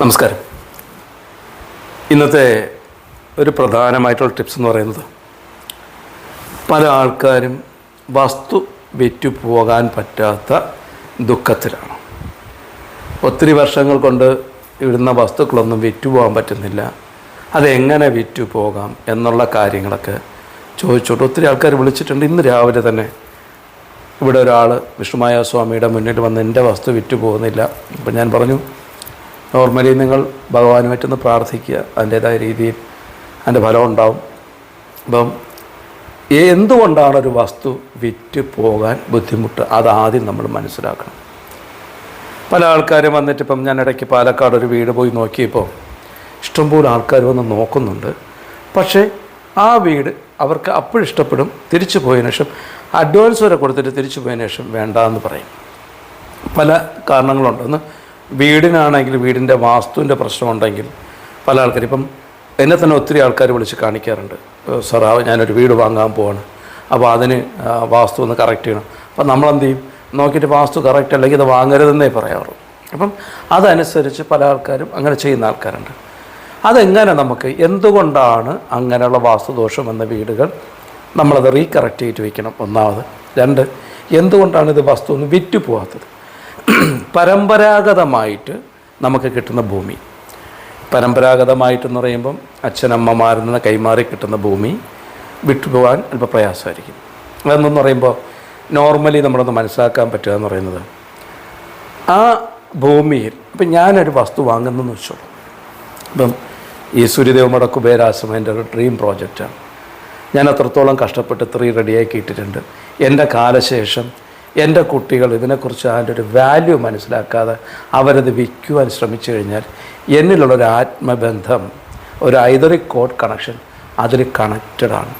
നമസ്കാരം. ഇന്നത്തെ ഒരു പ്രധാനമായിട്ടുള്ള ടിപ്സ് എന്ന് പറയുന്നത് പല ആൾക്കാരും വസ്തു വിറ്റു പോകാൻ പറ്റാത്ത ദുഃഖത്തിലാണ്. ഒത്തിരി വർഷങ്ങൾ കൊണ്ട് ഇടുന്ന വസ്തുക്കളൊന്നും വിറ്റു പോകാൻ പറ്റുന്നില്ല. അതെങ്ങനെ വിറ്റു പോകാം എന്നുള്ള കാര്യങ്ങളൊക്കെ ചോദിച്ചോട്ട് ഒത്തിരി ആൾക്കാർ വിളിച്ചിട്ടുണ്ട്. ഇന്ന് രാവിലെ തന്നെ ഇവിടെ ഒരാൾ വിഷ്ണുമായ സ്വാമിയുടെ മുന്നിൽ വന്ന് എന്റെ വസ്തു വിറ്റു പോകുന്നില്ല. അപ്പം ഞാൻ പറഞ്ഞു നോർമലി നിങ്ങൾ ഭഗവാനുമായിട്ടൊന്ന് പ്രാർത്ഥിക്കുക. അതിന്റേതായ രീതിയിൽ അതിന്റെ ഫലം ഉണ്ടാവും. അപ്പം എന്തുകൊണ്ടാണ് ഒരു വസ്തു വിറ്റ് പോകാൻ ബുദ്ധിമുട്ട്? അതാദ്യം നമ്മൾ മനസ്സിലാക്കണം. പല ആൾക്കാരും വന്നിട്ട് ഇപ്പം ഞാൻ ഇടയ്ക്ക് പാലക്കാട് ഒരു വീട് പോയി നോക്കിയപ്പോൾ ഇഷ്ടംപോലെ ആൾക്കാർ വന്ന് നോക്കുന്നുണ്ട്. പക്ഷേ ആ വീട് അവർക്ക് അപ്പോഴും ഇഷ്ടപ്പെടും. തിരിച്ചു പോയതിനു ശേഷം അഡ്വാൻസ് വരെ കൊടുത്തിട്ട് തിരിച്ചു പോയതിനു ശേഷം വേണ്ട എന്ന് പറയും. പല കാരണങ്ങളുണ്ട്. ഒന്ന് വീടിനാണെങ്കിൽ വീടിന്റെ വാസ്തുവിന്റെ പ്രശ്നമുണ്ടെങ്കിൽ പല ആൾക്കാർ ഇപ്പം എന്നെ തന്നെ ഒത്തിരി ആൾക്കാർ വിളിച്ച് കാണിക്കാറുണ്ട്. സാറാ ഞാനൊരു വീട് വാങ്ങാൻ പോവാണ്. അപ്പോൾ അതിന് വാസ്തു ഒന്ന് കറക്റ്റ് ചെയ്യണം. അപ്പം നമ്മളെന്ത് ചെയ്യും? നോക്കിയിട്ട് വാസ്തു കറക്റ്റ് അല്ലെങ്കിൽ ഇത് വാങ്ങരുതെന്നേ പറയാറുള്ളൂ. അപ്പം അതനുസരിച്ച് പല ആൾക്കാരും അങ്ങനെ ചെയ്യുന്ന ആൾക്കാരുണ്ട്. അതെങ്ങനെ നമുക്ക് എന്തുകൊണ്ടാണ് അങ്ങനെയുള്ള വാസ്തുദോഷം എന്ന വീടുകൾ നമ്മളത് റീകറക്റ്റ് ചെയ്ത് വയ്ക്കണം ഒന്നാമത്. രണ്ട് എന്തുകൊണ്ടാണ് ഇത് വസ്തു ഒന്ന് വിറ്റു പോകാത്തത് പരമ്പരാഗതമായിട്ട് നമുക്ക് കിട്ടുന്ന ഭൂമി. പരമ്പരാഗതമായിട്ടെന്ന് പറയുമ്പം അച്ഛനമ്മമാരിൽ നിന്ന് കൈമാറി കിട്ടുന്ന ഭൂമി വിട്ടുപോകാൻ അല്പം പ്രയാസമായിരിക്കും അതെന്ന് പറയുമ്പോൾ നോർമലി നമ്മളൊന്ന് മനസ്സിലാക്കാൻ പറ്റുക എന്ന് പറയുന്നത് ആ ഭൂമിയിൽ ഇപ്പം ഞാനൊരു വസ്തു വാങ്ങുന്നെന്ന് വെച്ചോളൂ. ഇപ്പം ഈ സൂര്യദേവമട കുബേരാശ്രമം എന്റെ ഒരു ഡ്രീം പ്രോജക്റ്റാണ് ഞാൻ അത്രത്തോളം കഷ്ടപ്പെട്ട് ഇത്രയും റെഡിയാക്കി ഇട്ടിട്ടുണ്ട് എന്റെ കാലശേഷം എന്റെ കുട്ടികൾ ഇതിനെക്കുറിച്ച് അതിന്റെ ഒരു വാല്യൂ മനസ്സിലാക്കാതെ അവരത് വിൽക്കുവാൻ ശ്രമിച്ചു കഴിഞ്ഞാൽ എന്നിലുള്ളൊരു ആത്മബന്ധം ഒരു ഐതറി കോഡ് കണക്ഷൻ അതിൽ കണക്റ്റഡാണ്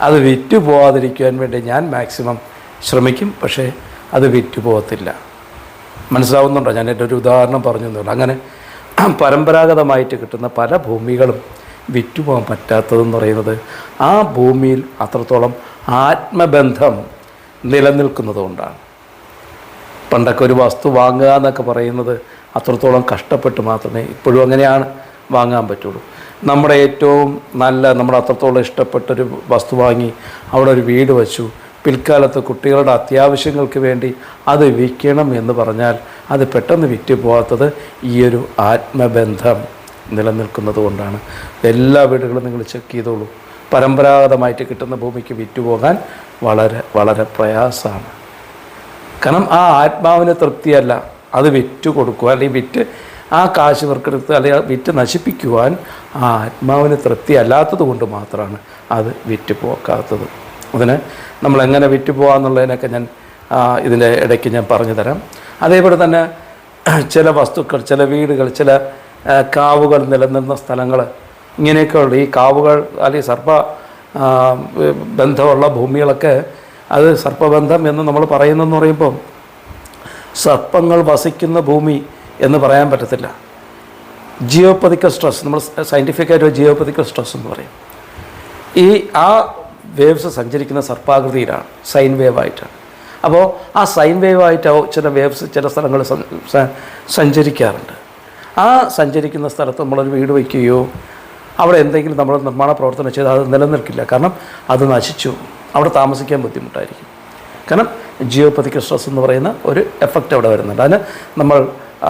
അത് വിറ്റു പോവാതിരിക്കുവാൻ വേണ്ടി ഞാൻ മാക്സിമം ശ്രമിക്കും പക്ഷേ അത് വിറ്റു പോകത്തില്ല. മനസ്സിലാവുന്നുണ്ടോ? ഞാൻ എന്റെ ഒരു ഉദാഹരണം പറഞ്ഞു എന്നുള്ളൂ അങ്ങനെ പരമ്പരാഗതമായിട്ട് കിട്ടുന്ന പല ഭൂമികളും വിറ്റുപോകാൻ പറ്റാത്തതെന്ന് പറയുന്നത് ആ ഭൂമിയിൽ അത്രത്തോളം ആത്മബന്ധം നിലനിൽക്കുന്നതുകൊണ്ടാണ്. പണ്ടൊക്കെ ഒരു വസ്തു വാങ്ങുക എന്നൊക്കെ പറയുന്നത് അത്രത്തോളം കഷ്ടപ്പെട്ട് മാത്രമേ ഇപ്പോഴും അങ്ങനെയാണ് വാങ്ങാൻ പറ്റുള്ളൂ. നമ്മുടെ ഏറ്റവും നല്ല നമ്മൾ അത്രത്തോളം ഇഷ്ടപ്പെട്ടൊരു വസ്തു വാങ്ങി അവിടെ ഒരു വീട് വച്ചു. പിൽക്കാലത്ത് കുട്ടികളുടെ അത്യാവശ്യങ്ങൾക്ക് വേണ്ടി അത് വിൽക്കണം എന്ന് പറഞ്ഞാൽ അത് പെട്ടെന്ന് വിറ്റ് പോകാത്തത് ഈ ഒരു ആത്മബന്ധം നിലനിൽക്കുന്നത് കൊണ്ടാണ് എല്ലാ വീടുകളും നിങ്ങൾ ചെക്ക് ചെയ്തോളൂ. പരമ്പരാഗതമായിട്ട് കിട്ടുന്ന ഭൂമിക്ക് വിറ്റുപോകാൻ വളരെ വളരെ പ്രയാസമാണ്. കാരണം ആ ആത്മാവിന് തൃപ്തിയല്ല. അത് വിറ്റ് കൊടുക്കുക അല്ലെങ്കിൽ വിറ്റ് ആ കാശ് വർക്കെടുത്ത് അല്ലെങ്കിൽ വിറ്റ് നശിപ്പിക്കുവാൻ ആ ആത്മാവിന് തൃപ്തി അല്ലാത്തത് കൊണ്ട് മാത്രമാണ് അത് വിറ്റ് പോക്കാത്തത്. അതിന് നമ്മൾ എങ്ങനെ വിറ്റ് പോകാമെന്നുള്ളതിനൊക്കെ ഞാൻ ഇതിന്റെ ഇടയ്ക്ക് ഞാൻ പറഞ്ഞു തരാം. അതേപോലെ തന്നെ ചില വസ്തുക്കൾ ചില വീടുകൾ ചില കാവുകൾ നിലനിന്ന സ്ഥലങ്ങൾ ഇങ്ങനെയൊക്കെയുള്ള ഈ കാവുകൾ അല്ലെങ്കിൽ സർപ്പ ബന്ധമുള്ള ഭൂമികളൊക്കെ അത് സർപ്പബന്ധം എന്ന് നമ്മൾ പറയുന്നതെന്ന് പറയുമ്പോൾ സർപ്പങ്ങൾ വസിക്കുന്ന ഭൂമി എന്ന് പറയാൻ പറ്റത്തില്ല. ജിയോപ്പതിക്കൽ സ്ട്രെസ് നമ്മൾ സയന്റിഫിക്കായിട്ട് ജിയോപ്പതിക്കൽ സ്ട്രെസ് എന്ന് പറയും. ഈ ആ വേവ്സ് സഞ്ചരിക്കുന്ന സർപ്പാകൃതിയിലാണ് സൈൻ വേവായിട്ടാണ് അപ്പോൾ ആ സൈൻ വേവ് ആയിട്ട് ചില വേവ്സ് ചില സ്ഥലങ്ങളിൽ സഞ്ചരിക്കാറുണ്ട്. ആ സഞ്ചരിക്കുന്ന സ്ഥലത്ത് നമ്മളൊരു വീട് വയ്ക്കുകയോ അവിടെ എന്തെങ്കിലും നമ്മൾ നിർമ്മാണ പ്രവർത്തനം ചെയ്താൽ അത് നിലനിൽക്കില്ല. കാരണം അത് നശിച്ചു. അവിടെ താമസിക്കാൻ ബുദ്ധിമുട്ടായിരിക്കും. കാരണം ജിയോപതിക്ക് സ്ട്രെസ് എന്ന് പറയുന്ന ഒരു എഫക്റ്റ് അവിടെ വരുന്നുണ്ട്. അതിന് നമ്മൾ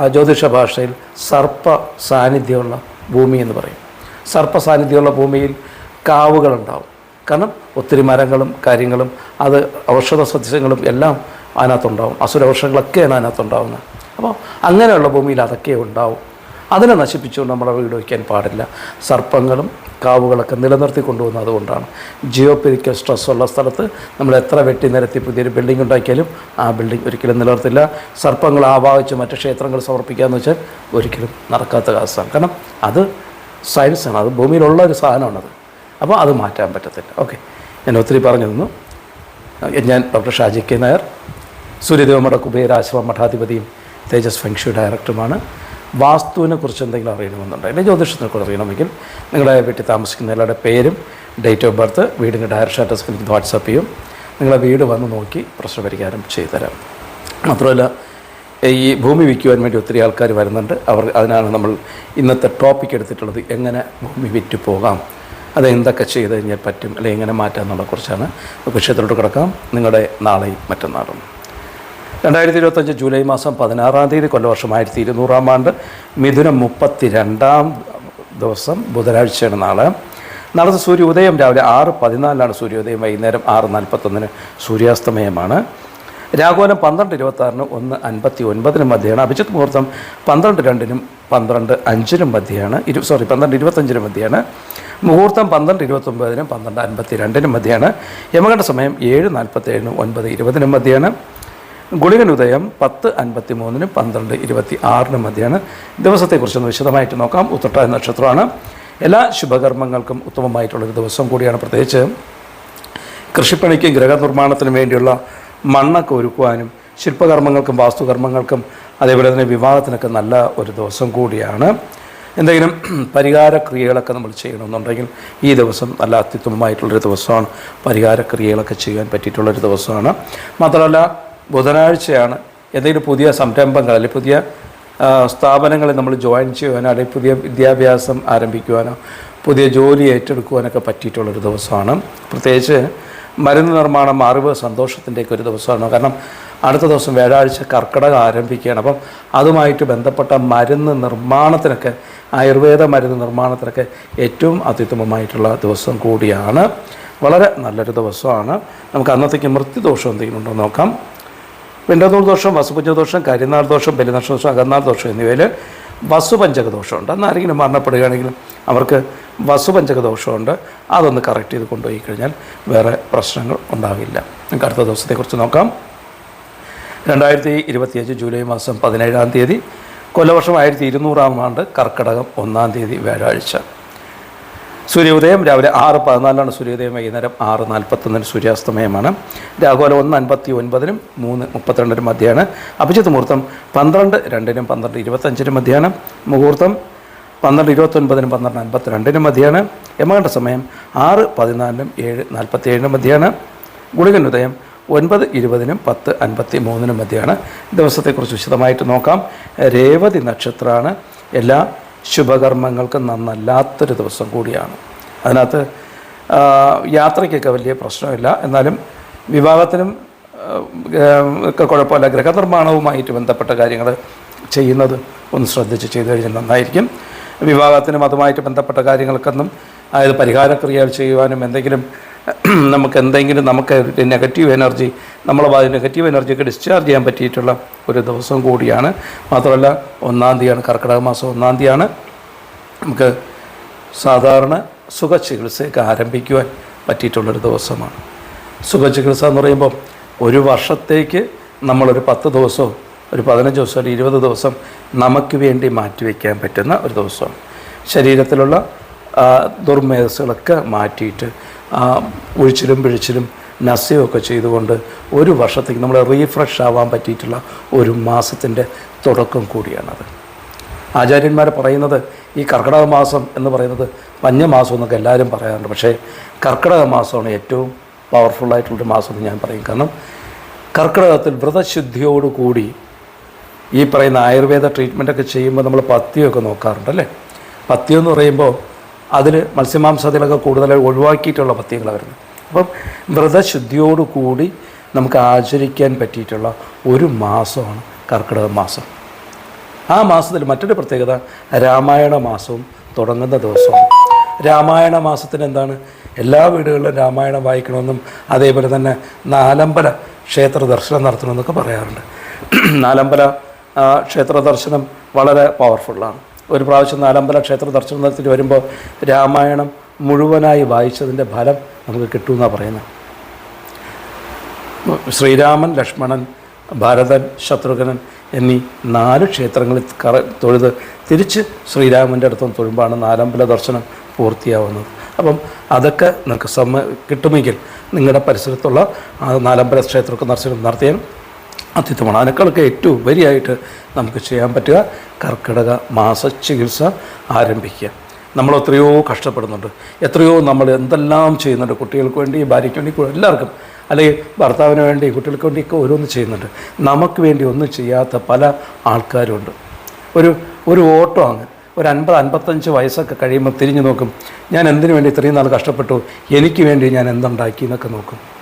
ജ്യോതിഷ ഭാഷയിൽ സർപ്പ സാന്നിധ്യമുള്ള ഭൂമി എന്ന് പറയും. സർപ്പ സാന്നിധ്യമുള്ള ഭൂമിയിൽ കാവുകളുണ്ടാവും കാരണം ഒത്തിരി മരങ്ങളും കാര്യങ്ങളും അത് ഔഷധ സസ്യങ്ങളും എല്ലാം അതിനകത്തുണ്ടാവും. അസുരവൃക്ഷങ്ങളൊക്കെയാണ് അതിനകത്തുണ്ടാവുന്നത്. അപ്പോൾ അങ്ങനെയുള്ള ഭൂമിയിൽ അതൊക്കെ ഉണ്ടാവും. അതിനെ നശിപ്പിച്ചുകൊണ്ട് നമ്മുടെ വീട് വയ്ക്കാൻ പാടില്ല. സർപ്പങ്ങളും കാവുകളൊക്കെ നിലനിർത്തി കൊണ്ടുപോകുന്നത് അതുകൊണ്ടാണ് സ്ട്രെസ് ഉള്ള സ്ഥലത്ത് നമ്മൾ എത്ര വെട്ടി നിരത്തി പുതിയൊരു ബിൽഡിംഗ് ഉണ്ടാക്കിയാലും ആ ബിൽഡിംഗ് ഒരിക്കലും നിലനിർത്തില്ല. സർപ്പങ്ങൾ ആവാഹിച്ച് മറ്റ് ക്ഷേത്രങ്ങൾ സമർപ്പിക്കാമെന്ന് വെച്ചാൽ ഒരിക്കലും നടക്കാത്ത കാസാണ് കാരണം അത് സയൻസാണ് അത് ഭൂമിയിലുള്ള ഒരു സാധനമാണത്. അപ്പോൾ അത് മാറ്റാൻ പറ്റത്തില്ല. ഓക്കെ. ഞാൻ ഒത്തിരി പറഞ്ഞു തന്നു. ഞാൻ ഡോക്ടർ ഷാജി കെ നായർ സൂര്യദേവ സൂര്യദേവമഠ കുബേരാശ്രമ മഠാധിപതിയും തേജസ് ഫെങ്ഷു ഡയറക്ടറുമാണ്. വാസ്തുവിനെ കുറിച്ച് എന്തെങ്കിലും അറിയണമെന്നുണ്ടെങ്കിൽ ജ്യോതിഷത്തിനെ കുറിച്ച് അറിയണമെങ്കിൽ നിങ്ങളെ വീട്ടിൽ താമസിക്കുന്ന എല്ലാവരുടെ പേരും ഡേറ്റ് ഓഫ് ബർത്ത് വീടിന്റെ ഡയറക്ഷൻ അഡ്രസ്സ് എനിക്ക് വാട്സാപ്പ് ചെയ്യും. നിങ്ങളെ വീട് വന്ന് നോക്കി പ്രശ്നപരിഹാരം ചെയ്തു തരാം മാത്രമല്ല ഈ ഭൂമി വിൽക്കുവാൻ വേണ്ടി ഒത്തിരി ആൾക്കാർ വരുന്നുണ്ട്. അവർ അതിനാണ് നമ്മൾ ഇന്നത്തെ ടോപ്പിക് എടുത്തിട്ടുള്ളത്. എങ്ങനെ ഭൂമി വിറ്റ് പോകാം? അത് എന്തൊക്കെ ചെയ്ത് കഴിഞ്ഞാൽ പറ്റും? അല്ലെങ്കിൽ എങ്ങനെ മാറ്റാം എന്നുള്ള കുറിച്ചാണ്. വിഷയത്തിലോട്ട് കിടക്കാം. നിങ്ങളുടെ നാളെയും മറ്റന്നാളും. രണ്ടായിരത്തി ഇരുപത്തഞ്ച് ജൂലൈ മാസം പതിനാറാം തീയതി കൊല്ലവർഷം ആയിരത്തി ഇരുന്നൂറാം ആണ്ട് മിഥുനം മുപ്പത്തി രണ്ടാം ദിവസം ബുധനാഴ്ചയാണ് നാളെ. നടന്ന സൂര്യോദയം രാവിലെ ആറ് പതിനാലിനാണ് സൂര്യോദയം വൈകുന്നേരം ആറ് നാൽപ്പത്തൊന്നിന് സൂര്യാസ്തമയമാണ്. രാഘവനം പന്ത്രണ്ട് ഇരുപത്താറിന് ഒന്ന് അൻപത്തി ഒൻപതിനും മധ്യയാണ്. അഭിജിത്ത് മുഹൂർത്തം പന്ത്രണ്ട് രണ്ടിനും പന്ത്രണ്ട് അഞ്ചിനും മധ്യയാണ്. ഇരു സോറി പന്ത്രണ്ട് ഇരുപത്തഞ്ചിനും മധ്യയാണ്. മുഹൂർത്തം പന്ത്രണ്ട് ഇരുപത്തൊമ്പതിനും പന്ത്രണ്ട് അൻപത്തി രണ്ടിനും മധ്യയാണ്. യമകണ്ഠ സമയം ഏഴ് നാൽപ്പത്തേഴിനും ഒൻപത് ഇരുപതിനും മധ്യയാണ്. ഗുളികൻ ഉദയം പത്ത് അൻപത്തി മൂന്നിനും പന്ത്രണ്ട് ഇരുപത്തി ആറിനും മധ്യയാണ് ദിവസത്തെക്കുറിച്ചൊന്ന് വിശദമായിട്ട് നോക്കാം. ഉത്രട്ടായ നക്ഷത്രമാണ്. എല്ലാ ശുഭകർമ്മങ്ങൾക്കും ഉത്തമമായിട്ടുള്ളൊരു ദിവസം കൂടിയാണ്. പ്രത്യേകിച്ച് കൃഷിപ്പണിക്കും ഗൃഹനിർമ്മാണത്തിനും വേണ്ടിയുള്ള മണ്ണൊക്കെ ഒരുക്കുവാനും ശില്പകർമ്മങ്ങൾക്കും വാസ്തുകർമ്മങ്ങൾക്കും അതേപോലെ തന്നെ വിവാഹത്തിനൊക്കെ നല്ല ഒരു ദിവസം കൂടിയാണ്. എന്തെങ്കിലും പരിഹാര ക്രിയകളൊക്കെ നമ്മൾ ചെയ്യണമെന്നുണ്ടെങ്കിൽ ഈ ദിവസം നല്ല അത്യുത്തമമായിട്ടുള്ളൊരു ദിവസമാണ്. പരിഹാര ക്രിയകളൊക്കെ ചെയ്യാൻ പറ്റിയിട്ടുള്ളൊരു ദിവസമാണ്. മാത്രമല്ല ബുധനാഴ്ചയാണ് എന്തെങ്കിലും പുതിയ സംരംഭങ്ങൾ അല്ലെങ്കിൽ പുതിയ സ്ഥാപനങ്ങളെ നമ്മൾ ജോയിൻ ചെയ്യുവാനോ അല്ലെങ്കിൽ പുതിയ വിദ്യാഭ്യാസം ആരംഭിക്കുവാനോ പുതിയ ജോലി ഏറ്റെടുക്കുവാനൊക്കെ പറ്റിയിട്ടുള്ളൊരു ദിവസമാണ്. പ്രത്യേകിച്ച് മരുന്ന് നിർമ്മാണം അറിവ് സന്തോഷത്തിന്റെയൊക്കെ ഒരു ദിവസമാണ്. കാരണം അടുത്ത ദിവസം വ്യാഴാഴ്ച കർക്കിടകം ആരംഭിക്കുകയാണ്. അപ്പം അതുമായിട്ട് ബന്ധപ്പെട്ട മരുന്ന് നിർമ്മാണത്തിനൊക്കെ ആയുർവേദ മരുന്ന് നിർമ്മാണത്തിനൊക്കെ ഏറ്റവും അത്യുത്തമമായിട്ടുള്ള ദിവസം കൂടിയാണ്. വളരെ നല്ലൊരു ദിവസമാണ്. നമുക്ക് അന്നത്തേക്ക് മൃത്യുദോഷം എന്തെങ്കിലും ഉണ്ടോ നോക്കാം. പിണ്ടനൂർ ദോഷം വസുപഞ്ചക ദോഷം കരിനാൾ ദോഷം ബലിനക്ഷ ദോഷം അകന്നാൾ ദോഷം എന്നിവയിൽ വസുപഞ്ചക ദോഷമുണ്ട്. അന്ന് ആരെങ്കിലും മരണപ്പെടുകയാണെങ്കിൽ അവർക്ക് വസുപഞ്ചക ദോഷമുണ്ട്. അതൊന്ന് കറക്റ്റ് ചെയ്ത് കൊണ്ടുപോയി കഴിഞ്ഞാൽ വേറെ പ്രശ്നങ്ങൾ ഉണ്ടാവില്ല. നമുക്ക് അടുത്ത ദിവസത്തെക്കുറിച്ച് നോക്കാം. രണ്ടായിരത്തി ഇരുപത്തിയഞ്ച് ജൂലൈ മാസം പതിനേഴാം തീയതി കൊല്ലവർഷം ആയിരത്തി ഇരുന്നൂറാം ആണ്ട് കർക്കിടകം ഒന്നാം തീയതി വ്യാഴാഴ്ച. സൂര്യോദയം രാവിലെ ആറ് പതിനാലിനാണ് സൂര്യോദയം വൈകുന്നേരം ആറ് നാൽപ്പത്തൊന്നിന് സൂര്യാസ്തമയമാണ്. രാഘോലം ഒന്ന് അൻപത്തി ഒൻപതിനും മൂന്ന് മുപ്പത്തിരണ്ടിനും മധ്യമാണ് അഭിജിത്ത് മുഹൂർത്തം പന്ത്രണ്ട് രണ്ടിനും പന്ത്രണ്ട് ഇരുപത്തഞ്ചിനും മധ്യമാണ് മുഹൂർത്തം പന്ത്രണ്ട് ഇരുപത്തൊൻപതിനും പന്ത്രണ്ട് അൻപത്തിരണ്ടിനും മധ്യയാണ് യമകണ്ഠ സമയം ആറ് പതിനാലിനും ഏഴ് നാൽപ്പത്തി ഏഴിനും മധ്യയാണ് ഗുളികൻ ഉദയം ഒൻപത് ഇരുപതിനും പത്ത് അൻപത്തി മൂന്നിനും മധ്യയാണ് ദിവസത്തെക്കുറിച്ച് വിശദമായിട്ട് നോക്കാം. രേവതി നക്ഷത്രമാണ് എല്ലാ ശുഭകർമ്മങ്ങൾക്കും നന്നല്ലാത്തൊരു ദിവസം കൂടിയാണ്. അതിനകത്ത് യാത്രയ്ക്കൊക്കെ വലിയ പ്രശ്നമില്ല. എന്നാലും വിവാഹത്തിനും ഒക്കെ കുഴപ്പമില്ല. ഗൃഹനിർമ്മാണവുമായിട്ട് ബന്ധപ്പെട്ട കാര്യങ്ങൾ ചെയ്യുന്നത് ഒന്ന് ശ്രദ്ധിച്ച് ചെയ്തു കഴിഞ്ഞാൽ നന്നായിരിക്കും. വിവാഹത്തിനും അതുമായിട്ട് ബന്ധപ്പെട്ട കാര്യങ്ങൾക്കൊന്നും അതായത് പരിഹാരക്രിയകൾ ചെയ്യുവാനും എന്തെങ്കിലും നമുക്ക് എന്തെങ്കിലും നമുക്ക് നെഗറ്റീവ് എനർജി നമ്മളെ നെഗറ്റീവ് എനർജിയൊക്കെ ഡിസ്ചാർജ് ചെയ്യാൻ പറ്റിയിട്ടുള്ള ഒരു ദിവസം കൂടിയാണ്. മാത്രമല്ല ഒന്നാം തീയതിയാണ് കർക്കിടക മാസം ഒന്നാം തീയതിയാണ്. നമുക്ക് സാധാരണ സുഖചികിത്സയൊക്കെ ആരംഭിക്കുവാൻ പറ്റിയിട്ടുള്ളൊരു ദിവസമാണ്. സുഖചികിത്സ എന്ന് പറയുമ്പോൾ ഒരു വർഷത്തേക്ക് നമ്മളൊരു പത്ത് ദിവസവും ഒരു പതിനഞ്ച് ദിവസം ഒരു ഇരുപത് ദിവസം നമുക്ക് വേണ്ടി മാറ്റിവെക്കാൻ പറ്റുന്ന ഒരു ദിവസമാണ്. ശരീരത്തിലുള്ള ദുർമേധസ്സുകളൊക്കെ മാറ്റിയിട്ട് ഉഴിച്ചിലും പിഴിച്ചിലും നസ്യവും ഒക്കെ ചെയ്തുകൊണ്ട് ഒരു വർഷത്തേക്ക് നമ്മൾ റീഫ്രഷ് ആവാൻ പറ്റിയിട്ടുള്ള ഒരു മാസത്തിന്റെ തുടക്കം കൂടിയാണത്. ആചാര്യന്മാർ പറയുന്നത് ഈ കർക്കിടക മാസം എന്ന് പറയുന്നത് പഞ്ഞമാസം എന്നൊക്കെ എല്ലാവരും പറയാറുണ്ട്. പക്ഷേ കർക്കിടക മാസമാണ് ഏറ്റവും പവർഫുള്ളായിട്ടുള്ളൊരു മാസം എന്ന് ഞാൻ പറയും. കാരണം കർക്കിടകത്തിൽ വ്രതശുദ്ധിയോടുകൂടി ഈ പറയുന്ന ആയുർവേദ ട്രീറ്റ്മെന്റൊക്കെ ചെയ്യുമ്പോൾ നമ്മൾ പത്തിയൊക്കെ നോക്കാറുണ്ട് അല്ലേ പത്തിയെന്ന് പറയുമ്പോൾ അതിൽ മത്സ്യമാംസത്തിലൊക്കെ കൂടുതലായി ഒഴിവാക്കിയിട്ടുള്ള പഥ്യങ്ങളാണ് വരുന്നത് അപ്പം വ്രതശുദ്ധിയോടുകൂടി നമുക്ക് ആചരിക്കാൻ പറ്റിയിട്ടുള്ള ഒരു മാസമാണ് കർക്കിടക മാസം. ആ മാസത്തിൽ മറ്റൊരു പ്രത്യേകത രാമായണ മാസവും തുടങ്ങുന്ന ദിവസമാണ് രാമായണ മാസത്തിന് എന്താണ്? എല്ലാ വീടുകളിലും രാമായണം വായിക്കണമെന്നും അതേപോലെ തന്നെ നാലമ്പല ക്ഷേത്ര ദർശനം നടത്തണമെന്നൊക്കെ പറയാറുണ്ട്. നാലമ്പല ക്ഷേത്ര ദർശനം വളരെ പവർഫുള്ളാണ് ഒരു പ്രാവശ്യം നാലമ്പല ക്ഷേത്ര ദർശനം നടത്തി വരുമ്പോൾ രാമായണം മുഴുവനായി വായിച്ചതിന്റെ ഫലം നമുക്ക് കിട്ടുമെന്നാണ് പറയുന്നത്. ശ്രീരാമൻ ലക്ഷ്മണൻ ഭരതൻ ശത്രുഘ്നൻ എന്നീ നാല് ക്ഷേത്രങ്ങളിൽ കറ തൊഴുത് തിരിച്ച് ശ്രീരാമന്റെ അടുത്തും തൊഴുമ്പാണ് നാലമ്പല ദർശനം പൂർത്തിയാവുന്നത്. അപ്പം അതൊക്കെ നിങ്ങൾക്ക് സമ്മ കിട്ടുമെങ്കിൽ നിങ്ങളുടെ പരിസരത്തുള്ള നാലമ്പല ക്ഷേത്രമൊക്കെ ദർശനം നടത്തിയാൽ അത്യുത്തമമാണ് അതിനേക്കാളൊക്കെ ഏറ്റവും ഉപരിയായിട്ട് നമുക്ക് ചെയ്യാൻ പറ്റുക. കർക്കിടക മാസ ചികിത്സ ആരംഭിക്കുക. നമ്മൾ എത്രയോ കഷ്ടപ്പെടുന്നുണ്ട്. എത്രയോ നമ്മൾ എന്തെല്ലാം ചെയ്യുന്നുണ്ട്. കുട്ടികൾക്ക് വേണ്ടി ഭാര്യയ്ക്ക് വേണ്ടി എല്ലാവർക്കും. അല്ലെങ്കിൽ ഭർത്താവിന് വേണ്ടി കുട്ടികൾക്ക് വേണ്ടിയൊക്കെ ഓരോന്ന് ചെയ്യുന്നുണ്ട്. നമുക്ക് വേണ്ടി ഒന്നും ചെയ്യാത്ത പല ആൾക്കാരുണ്ട്. ഒരു ഒരു ഓട്ടോ അങ്ങ് ഒരു അൻപത് അൻപത്തഞ്ച് വയസ്സൊക്കെ കഴിയുമ്പോൾ തിരിഞ്ഞു നോക്കും. ഞാൻ എന്തിനു വേണ്ടി ഇത്രയും നാൾ കഷ്ടപ്പെട്ടു? എനിക്ക് വേണ്ടി ഞാൻ എന്തുണ്ടാക്കി എന്നൊക്കെ നോക്കും.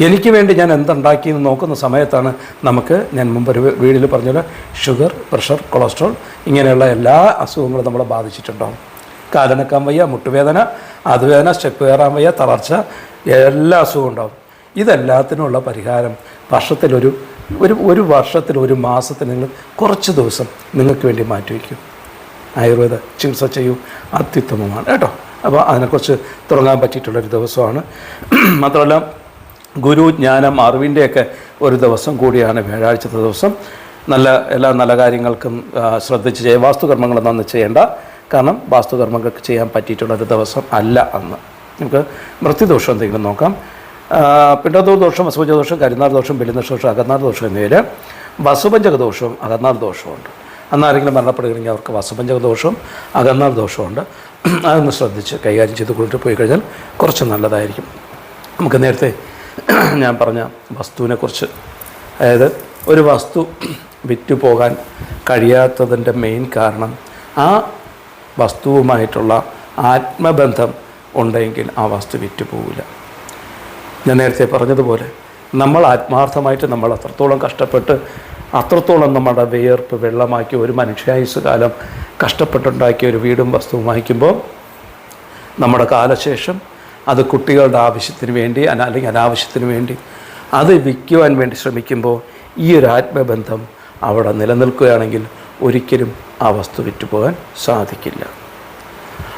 എനിക്ക് വേണ്ടി ഞാൻ എന്തുണ്ടാക്കി എന്ന് നോക്കുന്ന സമയത്താണ് നമുക്ക് ഞാൻ മുമ്പ് ഒരു വീടിൽ പറഞ്ഞ ഷുഗർ പ്രഷർ കൊളസ്ട്രോൾ ഇങ്ങനെയുള്ള എല്ലാ അസുഖങ്ങളും നമ്മളെ ബാധിച്ചിട്ടുണ്ടാവും. കാലനക്കാൻ വയ്യ മുട്ടുവേദന അതുവേദന സ്റ്റെപ്പ് കയറാൻ വയ്യ തളർച്ച എല്ലാ അസുഖവും ഉണ്ടാവും. ഇതെല്ലാത്തിനുമുള്ള പരിഹാരം വർഷത്തിലൊരു ഒരു ഒരു വർഷത്തിൽ ഒരു മാസത്തിൽ നിങ്ങൾ കുറച്ച് ദിവസം നിങ്ങൾക്ക് വേണ്ടി മാറ്റിവെക്കും ആയുർവേദ ചികിത്സ ചെയ്യൂ. അത്യുത്തമമാണ് കേട്ടോ. അപ്പോൾ അതിനെക്കുറിച്ച് തുടങ്ങാൻ പറ്റിയിട്ടുള്ളൊരു ദിവസമാണ്. മാത്രമല്ല ഗുരു ജ്ഞാനം അറിവിന്റെയൊക്കെ ഒരു ദിവസം കൂടിയാണ് വ്യാഴാഴ്ചത്തെ ദിവസം. നല്ല എല്ലാ നല്ല കാര്യങ്ങൾക്കും ശ്രദ്ധിച്ച് ചെയ്യുക വാസ്തുകർമ്മങ്ങളൊന്നും അന്ന് ചെയ്യേണ്ട. കാരണം വാസ്തുകർമ്മങ്ങൾക്ക് ചെയ്യാൻ പറ്റിയിട്ടുള്ള ഒരു ദിവസം അല്ല അന്ന്. നമുക്ക് മൃത്യുദോഷം എന്തെങ്കിലും നോക്കാം. ആ, ദോഷം വസുപഞ്ച ദോഷം കരിനാൾ ദോഷം ബലിനദോഷം അകന്നാൾ ദോഷം എന്നിവയിൽ വസുപഞ്ചക ദോഷവും അകന്നാൾ ദോഷമുണ്ട് അന്നാരെങ്കിലും മരണപ്പെടുകയാണെങ്കിൽ അവർക്ക് വസുപഞ്ചക ദോഷവും അകന്നാൾ ദോഷമുണ്ട് അതൊന്ന് ശ്രദ്ധിച്ച് കൈകാര്യം ചെയ്ത് പോയി കഴിഞ്ഞാൽ കുറച്ച് നല്ലതായിരിക്കും. നമുക്ക് നേരത്തെ ഞാൻ പറഞ്ഞ വസ്തുവിനെക്കുറിച്ച്. അതായത് ഒരു വസ്തു വിറ്റു പോകാൻ കഴിയാത്തതിന്റെ മെയിൻ കാരണം ആ വസ്തുവുമായിട്ടുള്ള ആത്മബന്ധം ഉണ്ടെങ്കിൽ ആ വസ്തു വിറ്റു പോകില്ല ഞാൻ നേരത്തെ പറഞ്ഞതുപോലെ നമ്മൾ ആത്മാർത്ഥമായിട്ട് നമ്മൾ അത്രത്തോളം കഷ്ടപ്പെട്ട് അത്രത്തോളം നമ്മുടെ വിയർപ്പ് വെള്ളമാക്കി ഒരു മനുഷ്യായുസ് കാലം കഷ്ടപ്പെട്ടുണ്ടാക്കിയ ഒരു വീടും വസ്തുവും വാങ്ങിക്കുമ്പോൾ നമ്മുടെ കാലശേഷം അത് കുട്ടികളുടെ ആവശ്യത്തിന് വേണ്ടി അല്ലെങ്കിൽ അനാവശ്യത്തിന് വേണ്ടി അത് വിൽക്കുവാൻ വേണ്ടി ശ്രമിക്കുമ്പോൾ ഈ ഒരു ആത്മബന്ധം അവിടെ നിലനിൽക്കുകയാണെങ്കിൽ ഒരിക്കലും ആ വസ്തു വിറ്റുപോകാൻ സാധിക്കില്ല.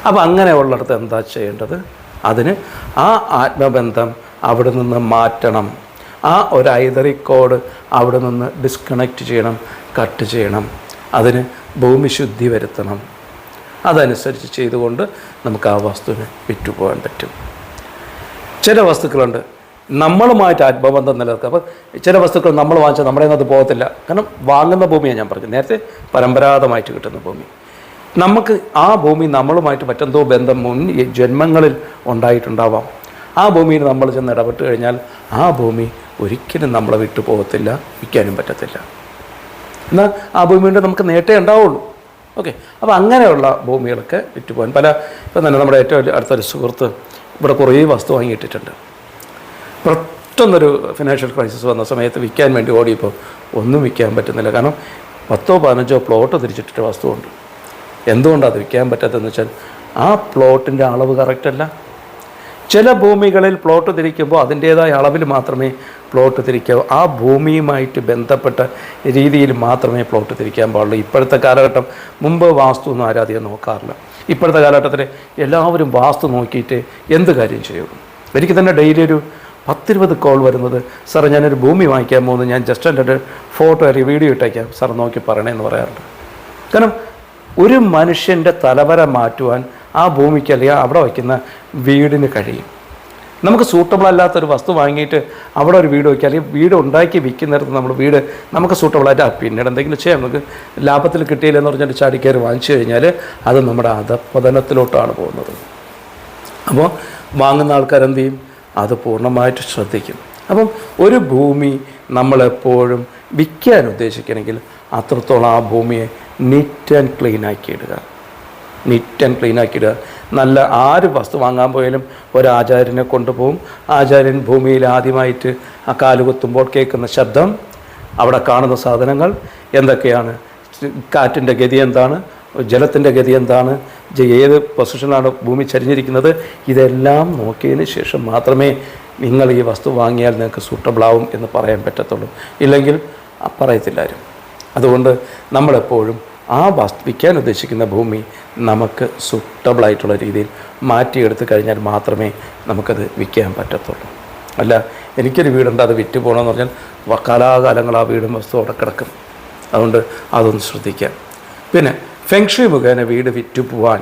അപ്പോൾ അങ്ങനെ ഉള്ളിടത്ത് എന്താ ചെയ്യേണ്ടത്? അതിന് ആ ആത്മബന്ധം അവിടെ നിന്ന് മാറ്റണം. ആ ഒരു ഐതറി കോഡ് അവിടെ നിന്ന് ഡിസ്കണക്റ്റ് ചെയ്യണം കട്ട് ചെയ്യണം. അതിന് ഭൂമിശുദ്ധി വരുത്തണം. അതനുസരിച്ച് ചെയ്തുകൊണ്ട് നമുക്ക് ആ വസ്തുവിനെ വിറ്റുപോകാൻ പറ്റും. ചില വസ്തുക്കളുണ്ട്. നമ്മളുമായിട്ട് ആത്മബന്ധം നിലനിർത്തുക. അപ്പോൾ ചില വസ്തുക്കൾ നമ്മൾ വാങ്ങിച്ചാൽ നമ്മുടെ നിന്ന് അത് പോകത്തില്ല. കാരണം വാങ്ങുന്ന ഭൂമിയാണ് ഞാൻ പറഞ്ഞത്. നേരത്തെ പരമ്പരാഗതമായിട്ട് കിട്ടുന്ന ഭൂമി. നമുക്ക് ആ ഭൂമി നമ്മളുമായിട്ട് മറ്റെന്തോ ബന്ധം മുൻ ജന്മങ്ങളിൽ ഉണ്ടായിട്ടുണ്ടാവാം. ആ ഭൂമിയിൽ നമ്മൾ ചെന്ന് ഇടപെട്ട് കഴിഞ്ഞാൽ ആ ഭൂമി ഒരിക്കലും നമ്മളെ വിട്ടു പോകത്തില്ല വിൽക്കാനും പറ്റത്തില്ല. എന്നാൽ ആ ഭൂമി കൊണ്ട് നമുക്ക് നേട്ടേ ഉണ്ടാവുള്ളൂ. ഓക്കെ. അപ്പോൾ അങ്ങനെയുള്ള ഭൂമികളൊക്കെ വിറ്റുപോകാൻ പല ഇപ്പം തന്നെ നമ്മുടെ ഏറ്റവും അടുത്തൊരു സുഹൃത്ത് ഇവിടെ കുറേ വസ്തു വാങ്ങിയിട്ടിട്ടുണ്ട്. പെട്ടെന്നൊരു ഫിനാൻഷ്യൽ ക്രൈസിസ് വന്ന സമയത്ത് വിൽക്കാൻ വേണ്ടി ഓടിയപ്പോൾ ഒന്നും വിൽക്കാൻ പറ്റുന്നില്ല. കാരണം പത്തോ പതിനഞ്ചോ പ്ലോട്ട് തിരിച്ചിട്ടിട്ട് വസ്തുവുണ്ട്. എന്തുകൊണ്ടാണ് അത് വിൽക്കാൻ പറ്റാത്തതെന്ന് വെച്ചാൽ ആ പ്ലോട്ടിന്റെ അളവ് കറക്റ്റല്ല ചില ഭൂമികളിൽ പ്ലോട്ട് തിരിക്കുമ്പോൾ അതിന്റേതായ അളവിൽ മാത്രമേ പ്ലോട്ട് തിരിക്കാവൂ. ആ ഭൂമിയുമായിട്ട് ബന്ധപ്പെട്ട രീതിയിൽ മാത്രമേ പ്ലോട്ട് തിരിക്കാൻ പാടുള്ളൂ. ഇപ്പോഴത്തെ കാലഘട്ടം മുമ്പ് വാസ്തു ഒന്നും ആരാധികം നോക്കാറില്ല. ഇപ്പോഴത്തെ കാലഘട്ടത്തിൽ എല്ലാവരും വാസ്തു നോക്കിയിട്ട് എന്ത് കാര്യം ചെയ്യും? എനിക്ക് തന്നെ ഡെയിലി ഒരു പത്തിരുപത് കോൾ വരുന്നത് സാർ ഞാനൊരു ഭൂമി വാങ്ങിക്കാൻ പോകുന്നു. ഞാൻ ജസ്റ്റ് എന്റെ ഒരു ഫോട്ടോ അല്ലെങ്കിൽ വീഡിയോ ഇട്ടേക്കാം. സാർ നോക്കി പറയണേ എന്ന് പറയാറുണ്ട്. കാരണം ഒരു മനുഷ്യന്റെ തലവര മാറ്റുവാൻ ആ ഭൂമിക്ക് അല്ലെങ്കിൽ അവിടെ വയ്ക്കുന്ന വീടിന് കഴിയും. നമുക്ക് സൂട്ടബിൾ അല്ലാത്തൊരു വസ്തു വാങ്ങിയിട്ട് അവിടെ ഒരു വീട് വയ്ക്കുക അല്ലെങ്കിൽ വീട് ഉണ്ടാക്കി വിൽക്കുന്നിടത്ത് നമ്മൾ വീട് നമുക്ക് സൂട്ടബിളായിട്ട് പിന്നീട് എന്തെങ്കിലും ചെയ്യാം. നമുക്ക് ലാഭത്തിൽ കിട്ടിയില്ലെന്ന് പറഞ്ഞിട്ട് ചാടിക്കയറി വാങ്ങിച്ചു കഴിഞ്ഞാൽ അത് നമ്മുടെ അധപതനത്തിലോട്ടാണ് പോകുന്നത്. അപ്പോൾ വാങ്ങുന്ന ആൾക്കാർ എന്ത് ചെയ്യും? അത് പൂർണമായിട്ട് ശ്രദ്ധിക്കും. അപ്പം ഒരു ഭൂമി നമ്മളെപ്പോഴും വിൽക്കാൻ ഉദ്ദേശിക്കണമെങ്കിൽ അത്രത്തോളം ആ ഭൂമിയെ നീറ്റ് ആൻഡ് ക്ലീൻ ആക്കി ഇടുക. നീറ്റ് ആൻഡ് ക്ലീൻ ആക്കി ഇടുക. നല്ല ആര് വസ്തു വാങ്ങാൻ പോയാലും ഒരാചാര്യനെ കൊണ്ടുപോകും. ആചാര്യൻ ഭൂമിയിൽ ആദ്യമായിട്ട് ആ കാൽ കുത്തുമ്പോൾ കേൾക്കുന്ന ശബ്ദം അവിടെ കാണുന്ന സാധനങ്ങൾ എന്തൊക്കെയാണ്? കാറ്റിന്റെ ഗതി എന്താണ്? ജലത്തിന്റെ ഗതി എന്താണ്? ഏത് പൊസിഷനിലാണ് ഭൂമി ചരിഞ്ഞിരിക്കുന്നത്? ഇതെല്ലാം നോക്കിയതിന് ശേഷം മാത്രമേ നിങ്ങൾ ഈ വസ്തു വാങ്ങിയാൽ നിങ്ങൾക്ക് സൂട്ടബിളാവും എന്ന് പറയാൻ പറ്റത്തുള്ളൂ. ഇല്ലെങ്കിൽ പറയത്തില്ലാരും അതുകൊണ്ട് നമ്മളെപ്പോഴും ആ വസ്തു വിൽക്കാൻ ഉദ്ദേശിക്കുന്ന ഭൂമി നമുക്ക് സൂട്ടബിളായിട്ടുള്ള രീതിയിൽ മാറ്റിയെടുത്ത് കഴിഞ്ഞാൽ മാത്രമേ നമുക്കത് വിൽക്കാൻ പറ്റത്തുള്ളൂ. അല്ല എനിക്കൊരു വീടുണ്ട് അത് വിറ്റ് പോകണമെന്ന് പറഞ്ഞാൽ കലാകാലങ്ങൾ ആ വീടും വസ്തു അവിടെ കിടക്കും. അതുകൊണ്ട് അതൊന്ന് ശ്രദ്ധിക്കാം. പിന്നെ ഫെങ്ഷി മുഖേന വീട് വിറ്റു പോവാൻ.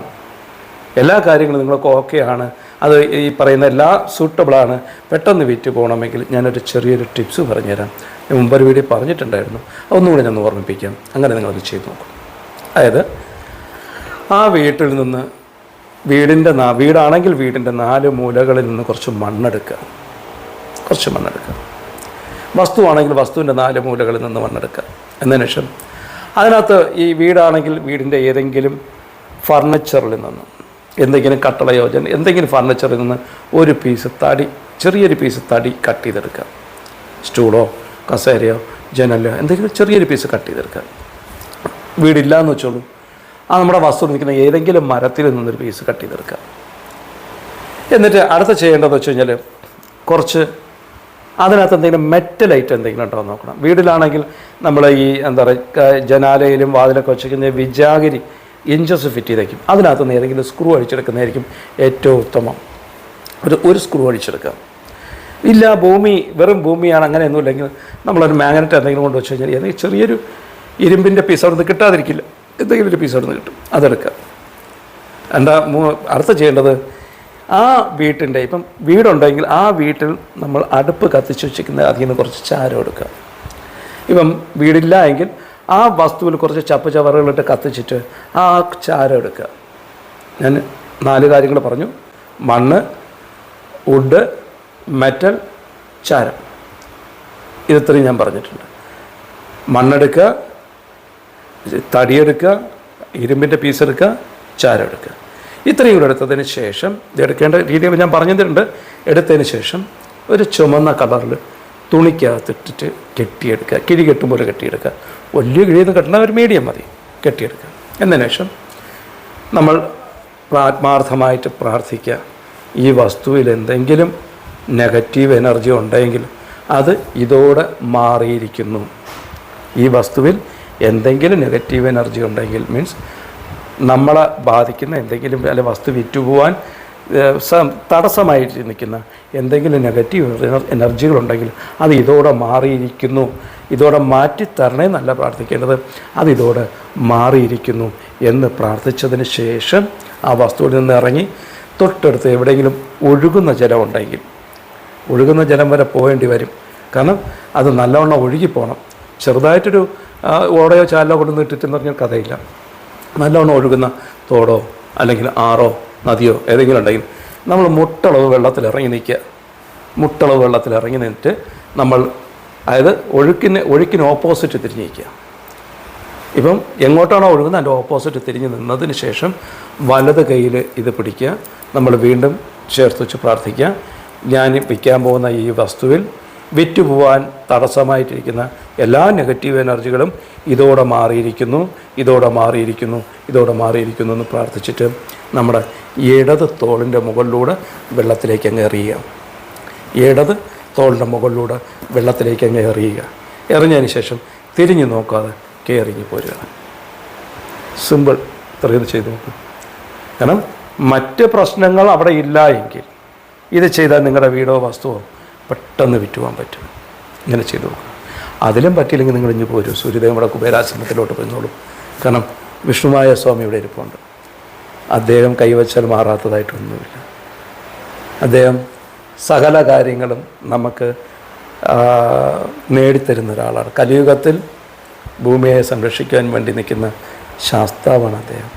എല്ലാ കാര്യങ്ങളും നിങ്ങൾക്ക് ഓക്കെയാണ് അത് ഈ പറയുന്ന എല്ലാ സൂട്ടബിളാണ് പെട്ടെന്ന് വിറ്റ് പോകണമെങ്കിൽ ഞാനൊരു ചെറിയൊരു ടിപ്സ് പറഞ്ഞുതരാം. മുമ്പൊരു വീഡിയോ പറഞ്ഞിട്ടുണ്ടായിരുന്നു. അതൊന്നുകൂടി ഞാൻ ഓർമ്മിപ്പിക്കാം. അങ്ങനെ നിങ്ങളത് ചെയ്ത് നോക്കും. അതായത് ആ വീട്ടിൽ നിന്ന് വീടിന്റെ നാ വീടാണെങ്കിൽ വീടിന്റെ നാല് മൂലകളിൽ നിന്ന് കുറച്ച് മണ്ണെടുക്കുക. കുറച്ച് മണ്ണെടുക്കുക. വസ്തുവാണെങ്കിൽ വസ്തുവിന്റെ നാല് മൂലകളിൽ നിന്ന് മണ്ണെടുക്കുക. എന്നതിന് ശേഷം അതിനകത്ത് ഈ വീടാണെങ്കിൽ വീടിന്റെ ഏതെങ്കിലും ഫർണിച്ചറിൽ നിന്ന് എന്തെങ്കിലും കട്ടളയോ എന്തെങ്കിലും ഫർണിച്ചറിൽ നിന്ന് ഒരു പീസ് തടി ചെറിയൊരു പീസ് തടി കട്ട് ചെയ്തെടുക്കുക. സ്റ്റൂളോ കസേരയോ ജനലോ എന്തെങ്കിലും ചെറിയൊരു പീസ് കട്ട് ചെയ്തെടുക്കുക. വീടില്ല എന്ന് വെച്ചോളൂ. ആ നമ്മുടെ വസ്തു നിൽക്കുന്ന ഏതെങ്കിലും മരത്തിൽ നിന്നൊരു പീസ് കട്ട് ചെയ്തെടുക്കുക. എന്നിട്ട് അടുത്ത ചെയ്യേണ്ടതെന്ന് വെച്ച് കഴിഞ്ഞാൽ കുറച്ച് അതിനകത്ത് എന്തെങ്കിലും മെറ്റൽ ഐറ്റം എന്തെങ്കിലും ഉണ്ടോ നോക്കണം. വീട്ടിലാണെങ്കിൽ നമ്മൾ ഈ എന്താ പറയുക ജനാലയിലും വാതിലൊക്കെ വെച്ചിരിക്കുന്ന വിജാഗിരി ഇഞ്ചസ് ഫിറ്റ് ചെയ്തേക്കും. അതിനകത്ത് നിന്ന് ഏതെങ്കിലും സ്ക്രൂ അഴിച്ചെടുക്കുന്നതായിരിക്കും ഏറ്റവും ഉത്തമം. ഒരു ഒരു സ്ക്രൂ അഴിച്ചെടുക്കാം ഇല്ല ഭൂമി വെറും ഭൂമിയാണ് അങ്ങനെയൊന്നുമില്ലെങ്കിൽ നമ്മളൊരു മാഗ്നറ്റ് എന്തെങ്കിലും കൊണ്ട് വെച്ച് കഴിഞ്ഞാൽ ഏതെങ്കിലും ചെറിയൊരു ഇരുമ്പിന്റെ പീസ് അവിടെ നിന്ന് കിട്ടാതിരിക്കില്ല. എന്തെങ്കിലും ഒരു പീസ് അവിടെ നിന്ന് കിട്ടും. അതെടുക്കുക എന്താ അടുത്ത ചെയ്യേണ്ടത്? ആ വീട്ടിന്റെ ഇപ്പം വീടുണ്ടെങ്കിൽ ആ വീട്ടിൽ നമ്മൾ അടുപ്പ് കത്തിച്ച് വെച്ചിരിക്കുന്ന അതിൽ നിന്ന് കുറച്ച് ചാരം എടുക്കുക ഇപ്പം വീടില്ല എങ്കിൽ ആ വസ്തുവിൽ കുറച്ച് ചപ്പ് ചവറുകളിട്ട് കത്തിച്ചിട്ട് ആ ചാരം എടുക്കുക ഞാൻ നാല് കാര്യങ്ങൾ പറഞ്ഞു. മണ്ണ് വുഡ് മെറ്റൽ ചാരം. ഇതിത്രയും ഞാൻ പറഞ്ഞിട്ടുണ്ട്. മണ്ണെടുക്കുക തടിയെടുക്കുക ഇരുമ്പിന്റെ പീസ് എടുക്കുക ചാരം എടുക്കുക ഇത്രയും കൂടെ എടുത്തതിന് ശേഷം എടുക്കേണ്ട രീതി ഞാൻ പറഞ്ഞതിട്ടുണ്ട് എടുത്തതിന് ശേഷം ഒരു ചുമന്ന കളറിൽ തുണിക്കകത്തിട്ടിട്ട് കെട്ടിയെടുക്കുക. കിഴി കെട്ടുമ്പോൾ കെട്ടിയെടുക്കുക. വലിയ കിഴിയൊന്നും കെട്ടണ ഒരു മീഡിയം മതി. കെട്ടിയെടുക്കുക. എന്നതിന് ശേഷം നമ്മൾ ആത്മാർത്ഥമായിട്ട് പ്രാർത്ഥിക്കുക. ഈ വസ്തുവിൽ എന്തെങ്കിലും നെഗറ്റീവ് എനർജി ഉണ്ടെങ്കിൽ അത് ഇതോടെ മാറിയിരിക്കുന്നു. ഈ വസ്തുവിൽ എന്തെങ്കിലും നെഗറ്റീവ് എനർജി ഉണ്ടെങ്കിൽ മീൻസ് നമ്മളെ ബാധിക്കുന്ന എന്തെങ്കിലും അല്ലെ വസ്തു വിറ്റുപോകാൻ തടസ്സമായിട്ട് നിൽക്കുന്ന എന്തെങ്കിലും നെഗറ്റീവ് എനർജികളുണ്ടെങ്കിൽ അത് ഇതോടെ മാറിയിരിക്കുന്നു. ഇതോടെ മാറ്റിത്തരണേ നല്ല പ്രാർത്ഥിക്കേണ്ടത്. അത് ഇതോടെ മാറിയിരിക്കുന്നു എന്ന് പ്രാർത്ഥിച്ചതിന് ശേഷം ആ വസ്തുവിൽ നിന്ന് ഇറങ്ങി തൊട്ടടുത്ത് എവിടെയെങ്കിലും ഒഴുകുന്ന ജലം ഉണ്ടെങ്കിൽ ഒഴുകുന്ന ജലം വരെ പോകേണ്ടി വരും. കാരണം അത് നല്ലവണ്ണം ഒഴുകിപ്പോകണം ചെറുതായിട്ടൊരു ഓടയോ ചാലോ കൊണ്ടു ഇട്ടിട്ടെന്ന് പറഞ്ഞാൽ കഥയില്ല. നല്ലവണ്ണം ഒഴുകുന്ന തോടോ അല്ലെങ്കിൽ ആറോ നദിയോ ഏതെങ്കിലും ഉണ്ടെങ്കിൽ നമ്മൾ മുട്ടളവ് വെള്ളത്തിൽ ഇറങ്ങി നിൽക്കുക. മുട്ടളവ് വെള്ളത്തിൽ ഇറങ്ങി നിന്നിട്ട് നമ്മൾ അതായത് ഒഴുക്കിന് ഒഴുക്കിന് ഓപ്പോസിറ്റ് തിരിഞ്ഞ് നിൽക്കുക. ഇപ്പം എങ്ങോട്ടാണോ ഒഴുകുന്നത് അതിന്റെ ഓപ്പോസിറ്റ് തിരിഞ്ഞ് നിന്നതിന് ശേഷം വലത് കയ്യിൽ ഇത് പിടിക്കുക. നമ്മൾ വീണ്ടും ചേർത്ത് വെച്ച് പ്രാർത്ഥിക്കുക. ഞാൻ വിൽക്കാൻ പോകുന്ന ഈ വസ്തുവിൽ വിറ്റ് പോവാൻ തടസ്സമായിട്ടിരിക്കുന്ന എല്ലാ നെഗറ്റീവ് എനർജികളും ഇതോടെ മാറിയിരിക്കുന്നു ഇതോടെ മാറിയിരിക്കുന്നു ഇതോടെ മാറിയിരിക്കുന്നു എന്ന് പ്രാർത്ഥിച്ചിട്ട് നമ്മുടെ ഇടത് തോളിന്റെ മുകളിലൂടെ വെള്ളത്തിലേക്ക് അങ്ങ് എറിയുക. ഇടത് തോളിന്റെ മുകളിലൂടെ വെള്ളത്തിലേക്ക് അങ്ങ് എറിയുക. എറിഞ്ഞതിന് ശേഷം തിരിഞ്ഞു നോക്കാതെ കയറിഞ്ഞ് പോരുക. സിമ്പിൾ ഇത്രയും ചെയ്ത് നോക്കും. കാരണം മറ്റ് പ്രശ്നങ്ങൾ അവിടെ ഇല്ല എങ്കിൽ ഇത് ചെയ്താൽ നിങ്ങളുടെ വീടോ വസ്തുവോ പെട്ടെന്ന് വിറ്റുവാൻ പറ്റും. ഇങ്ങനെ ചെയ്തു നോക്കുക. അതിലും പറ്റിയില്ലെങ്കിൽ നിങ്ങൾ ഇഞ്ഞ് പോരും. സൂര്യദേവയുടെ കുബേരാശ്രമത്തിലോട്ട് പോയിരുന്നോളൂ കാരണം വിഷ്ണുമായ സ്വാമി ഇവിടെ ഇരിപ്പുണ്ട്. അദ്ദേഹം കൈവച്ചാൽ മാറാത്തതായിട്ടൊന്നുമില്ല അദ്ദേഹം സകല കാര്യങ്ങളും നമുക്ക് നേടിത്തരുന്ന ഒരാളാണ്. കലിയുഗത്തിൽ ഭൂമിയെ സംരക്ഷിക്കാൻ വേണ്ടി നിൽക്കുന്ന ശാസ്താവാണ് അദ്ദേഹം.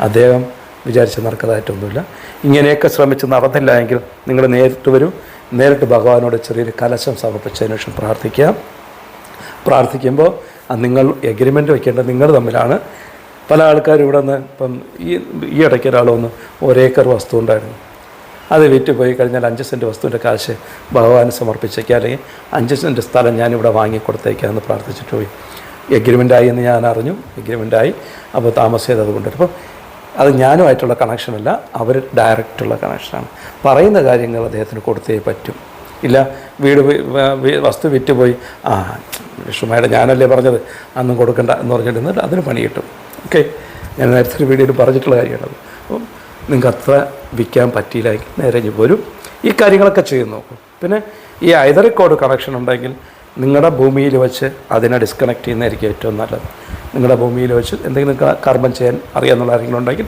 അദ്ദേഹം വിചാരിച്ച് നടക്കതായിട്ടൊന്നുമില്ല. ഇങ്ങനെയൊക്കെ ശ്രമിച്ച് നടന്നില്ല എങ്കിൽ നിങ്ങൾ നേരിട്ട് വരൂ. നേരിട്ട് ഭഗവാനോട് ചെറിയൊരു കലശം സമർപ്പിച്ചതിന് ശേഷം പ്രാർത്ഥിക്കാം. പ്രാർത്ഥിക്കുമ്പോൾ നിങ്ങൾ എഗ്രിമെന്റ് വയ്ക്കേണ്ടത് നിങ്ങൾ തമ്മിലാണ്. പല ആൾക്കാരും ഇവിടെ നിന്ന് ഇപ്പം ഈ ഈ ഇടയ്ക്ക് ഒരാൾ വന്ന് ഒരേക്കർ വസ്തു ഉണ്ടായിരുന്നു. അത് വിറ്റ് പോയി കഴിഞ്ഞാൽ അഞ്ച് സെന്റ് വസ്തുവിന്റെ കാശ് ഭഗവാന് സമർപ്പിച്ചേക്കാം. അല്ലെങ്കിൽ അഞ്ച് സെന്റ് സ്ഥലം ഞാനിവിടെ വാങ്ങിക്കൊടുത്തേക്കാമെന്ന് പ്രാർത്ഥിച്ചിട്ട് പോയി. എഗ്രിമെന്റ് ആയി എന്ന് ഞാൻ അറിഞ്ഞു. എഗ്രിമെന്റ് ആയി. അപ്പോൾ താമസിച്ചത് അതുകൊണ്ട് അപ്പോൾ അത് ഞാനുമായിട്ടുള്ള കണക്ഷനല്ല അവർ ഡയറക്റ്റുള്ള കണക്ഷനാണ് പറയുന്ന കാര്യങ്ങൾ അദ്ദേഹത്തിന് കൊടുത്തേ പറ്റും. ഇല്ല വീട് വസ്തു വിറ്റുപോയി. ആ വിഷ്ണുമായുടെ ഞാനല്ലേ പറഞ്ഞത്? അന്നും കൊടുക്കണ്ട എന്ന് പറഞ്ഞിട്ടുണ്ട് അതിന് പണി കിട്ടും. ഓക്കെ ഞാൻ നേരത്തെ ഒരു വീഡിയോയിൽ പറഞ്ഞിട്ടുള്ള കാര്യമാണത് അപ്പം നിങ്ങൾക്ക് അത്ര വിൽക്കാൻ പറ്റിയില്ലെങ്കിൽ നേരെ പോരും ഈ കാര്യങ്ങളൊക്കെ ചെയ്ത് നോക്കും. പിന്നെ ഈ ഐതറി കോഡ് കണക്ഷൻ ഉണ്ടെങ്കിൽ നിങ്ങളുടെ ഭൂമിയിൽ വെച്ച് അതിനെ ഡിസ്കണക്ട് ചെയ്യുന്നതായിരിക്കും ഏറ്റവും നല്ലത്. നിങ്ങളുടെ ഭൂമിയിൽ വെച്ച് എന്തെങ്കിലും കർമ്മം ചെയ്യാൻ അറിയാമെന്നുള്ള ആരെങ്കിലും ഉണ്ടെങ്കിൽ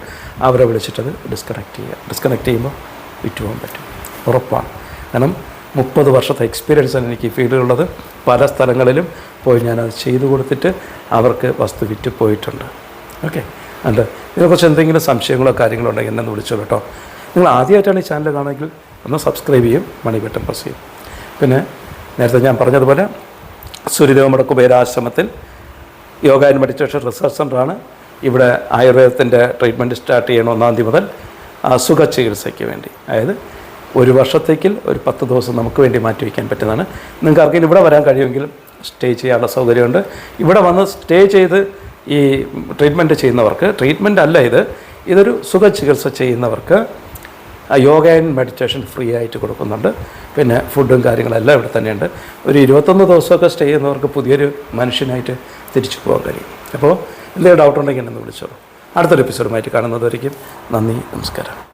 അവരെ വിളിച്ചിട്ടത് ഡിസ്കണക്ട് ചെയ്യുക. ഡിസ്കണക്ട് ചെയ്യുമ്പോൾ വിറ്റുപോകാൻ പറ്റും. ഉറപ്പാണ്. കാരണം മുപ്പത് വർഷത്തെ എക്സ്പീരിയൻസ് എനിക്ക് ഈ ഫീൽഡിലുള്ളത് പല സ്ഥലങ്ങളിലും പോയി ഞാനത് ചെയ്തു കൊടുത്തിട്ട് അവർക്ക് വസ്തു വിറ്റ് പോയിട്ടുണ്ട്. ഓക്കെ അല്ല ഇതിനെക്കുറിച്ച് എന്തെങ്കിലും സംശയങ്ങളോ കാര്യങ്ങളോ ഉണ്ടെങ്കിൽ എന്നെ വിളിച്ചോ കേട്ടോ. നിങ്ങൾ ആദ്യമായിട്ടാണ് ഈ ചാനൽ കാണുമെങ്കിൽ ഒന്ന് സബ്സ്ക്രൈബ് ചെയ്യും മണി ബട്ടൺ പ്രസ് ചെയ്യും. പിന്നെ നേരത്തെ ഞാൻ പറഞ്ഞതുപോലെ സൂര്യദേവമട കുബേരാശ്രമത്തിൽ യോഗ ആൻഡ് മെഡിറ്റേഷൻ റിസർച്ച് സെന്ററാണ് ഇവിടെ ആയുർവേദത്തിന്റെ ട്രീറ്റ്മെന്റ് സ്റ്റാർട്ട് ചെയ്യണം ഒന്നാം തീയതി മുതൽ അസുഖ ചികിത്സയ്ക്ക് വേണ്ടി. അതായത് ഒരു വർഷത്തേക്കിൽ ഒരു പത്ത് ദിവസം നമുക്ക് വേണ്ടി മാറ്റി വയ്ക്കാൻ പറ്റുന്നതാണ്. നിങ്ങൾക്ക് ആർക്കെങ്കിലും ഇവിടെ വരാൻ കഴിയുമെങ്കിൽ സ്റ്റേ ചെയ്യാനുള്ള സൗകര്യമുണ്ട്. ഇവിടെ വന്ന് സ്റ്റേ ചെയ്ത് ഈ ട്രീറ്റ്മെന്റ് ചെയ്യുന്നവർക്ക് ട്രീറ്റ്മെന്റ് അല്ല ഇത് ഇതൊരു സുഖ ചികിത്സ ചെയ്യുന്നവർക്ക് യോഗ ആൻഡ് മെഡിറ്റേഷൻ ഫ്രീ ആയിട്ട് കൊടുക്കുന്നുണ്ട്. പിന്നെ ഫുഡും കാര്യങ്ങളെല്ലാം ഇവിടെ തന്നെയുണ്ട്. ഒരു ഇരുപത്തൊന്ന് ദിവസമൊക്കെ സ്റ്റേ ചെയ്യുന്നവർക്ക് പുതിയൊരു മനുഷ്യനായിട്ട് തിരിച്ചു പോകാൻ കഴിയും. അപ്പോൾ എന്തെങ്കിലും ഡൗട്ട് ഉണ്ടെങ്കിൽ എന്നെ വിളിച്ചോളൂ. അടുത്തൊരു എപ്പിസോഡുമായിട്ട് കാണുന്നതുവരേക്കും നന്ദി നമസ്കാരം.